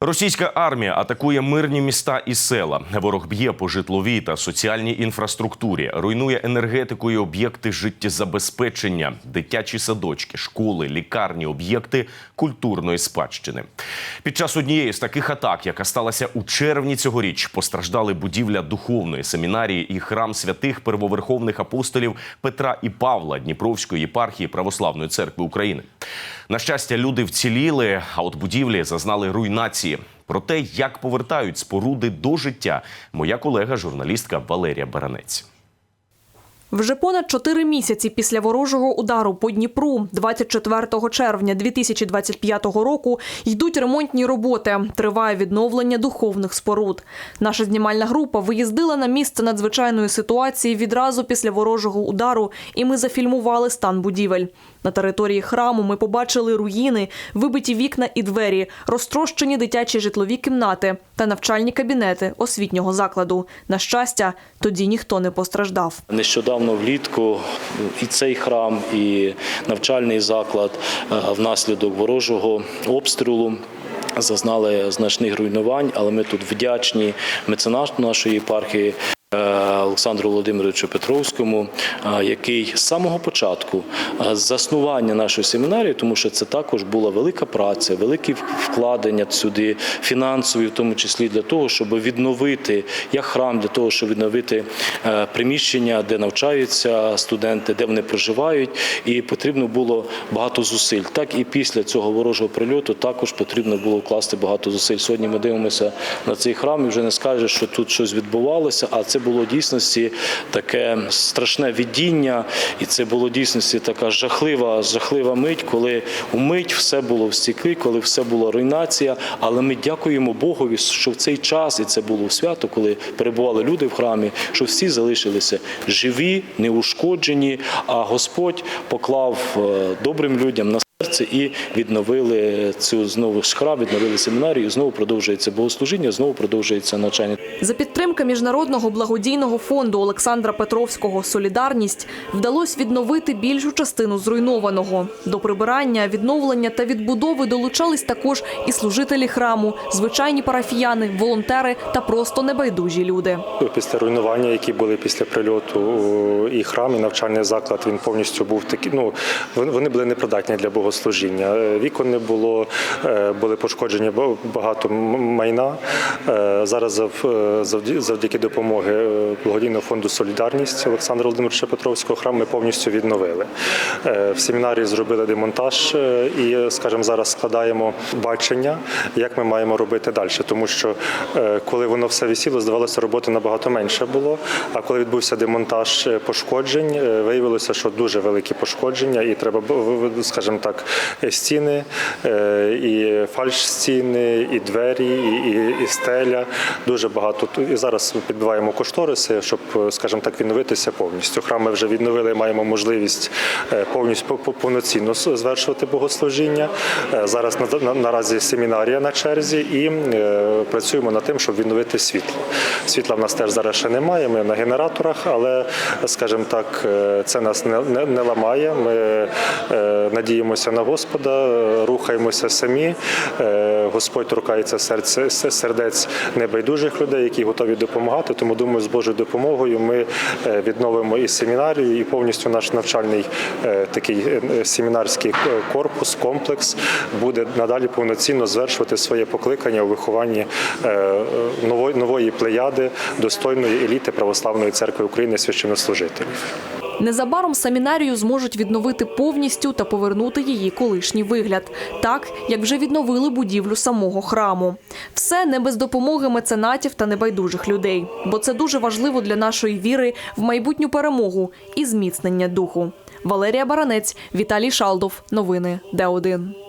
Російська армія атакує мирні міста і села. Ворог б'є по житловій та соціальній інфраструктурі, руйнує енергетику і об'єкти життєзабезпечення, дитячі садочки, школи, лікарні, об'єкти культурної спадщини. Під час однієї з таких атак, яка сталася у червні цьогоріч, постраждали будівля духовної семінарії і храм святих первоверховних апостолів Петра і Павла Дніпровської єпархії Православної церкви України. На щастя, люди вціліли, а от будівлі зазнали руйнації. Про те, як повертають споруди до життя, моя колега, журналістка Валерія Баранець. Вже понад чотири місяці після ворожого удару по Дніпру, 24 червня 2025 року, йдуть ремонтні роботи. Триває відновлення духовних споруд. Наша знімальна група виїздила на місце надзвичайної ситуації відразу після ворожого удару, і ми зафільмували стан будівель. На території храму ми побачили руїни, вибиті вікна і двері, розтрощені дитячі житлові кімнати та навчальні кабінети освітнього закладу. На щастя, тоді ніхто не постраждав. Нещодавно влітку і цей храм, і навчальний заклад е, внаслідок ворожого обстрілу. Зазнали значних руйнувань, але ми тут вдячні меценату нашої єпархії е, Олександру Володимировичу Петровському, е, який з самого початку е, заснування нашої семінарії, тому що це також була велика праця, великі вкладення сюди, фінансові, в тому числі для того, щоб відновити як храм, для того, щоб відновити е, приміщення, де навчаються студенти, де вони проживають, і потрібно було багато зусиль. Так і після цього ворожого прильоту також потрібно було вкласти багато зусиль. Сьогодні ми дивимося на цей храм і вже не скажеш, що тут щось відбувалося, а це було в дійсності таке страшне видіння, і це було дійсності така жахлива, жахлива мить, коли умить все було в коли все була руйнація. Але ми дякуємо Богові, що в цей час, і це було в свято, коли перебували люди в храмі, що всі залишилися живі, неушкоджені. А Господь поклав е, добрим людям на серце і відновили цю знову ж храм, відновили семінарію. Знову продовжується богослужіння, знову продовжується навчання. За підтримки міжнародного благодійного фонду Олександра Петровського Солідарність вдалося відновити більшу частину зруйнованого. До прибирання, відновлення та відбудови долучались також і служителі храму, звичайні парафіяни, волонтери та просто небайдужі люди. Після руйнування, які були після прильоту і храм, і навчальний заклад, він повністю був такий. Ну вони були непридатні для богослужіння. Е, Вікон не було, е, були пошкоджені багато майна. Е, Зараз зав- завдяки допомоги благодійного фонду Солідарність Олександра Володимировича Петровського храм ми повністю відновили. В семінарії зробили демонтаж і, скажімо, зараз складаємо бачення, як ми маємо робити далі. Тому що коли воно все висіло, здавалося, роботи набагато менше було. А коли відбувся демонтаж пошкоджень, виявилося, що дуже великі пошкодження, і треба, скажімо так, стіни, е, і фальш-стіни, і двері, і, і, і стеля. Дуже багато. І зараз підбиваємо кошториси, щоб, е, скажімо так, відновитися повністю. Храм ми вже відновили, маємо можливість е, повністю по- по- повноцінно звершувати богослужіння. Е, Зараз на- на- наразі семінарія на черзі і е, працюємо над тим, щоб відновити світло. Світла в нас теж зараз ще немає. Ми на генераторах, але, скажімо так, е, це нас не, не, не ламає. Ми е, надіємося на Господа, рухаємося самі. Е, Господь торкається серце сердець небайдужих людей, які готові допомагати. Тому думаю, з Божою допомогою ми е, відновимо і семінарію, і повністю наш навчальний е, такий семінарський корпус, комплекс буде надалі повноцінно звершувати своє покликання у вихованні нової нової плеяди достойної еліти православної церкви України священнослужителів. Незабаром семінарію зможуть відновити повністю та повернути її колишній вигляд, так як вже відновили будівлю самого храму. Все не без допомоги меценатів та небайдужих людей, бо це дуже важливо для нашої віри в майбутню перемогу і зміцнення духу. Валерія Баранець, Віталій Шалдов. Новини Д1.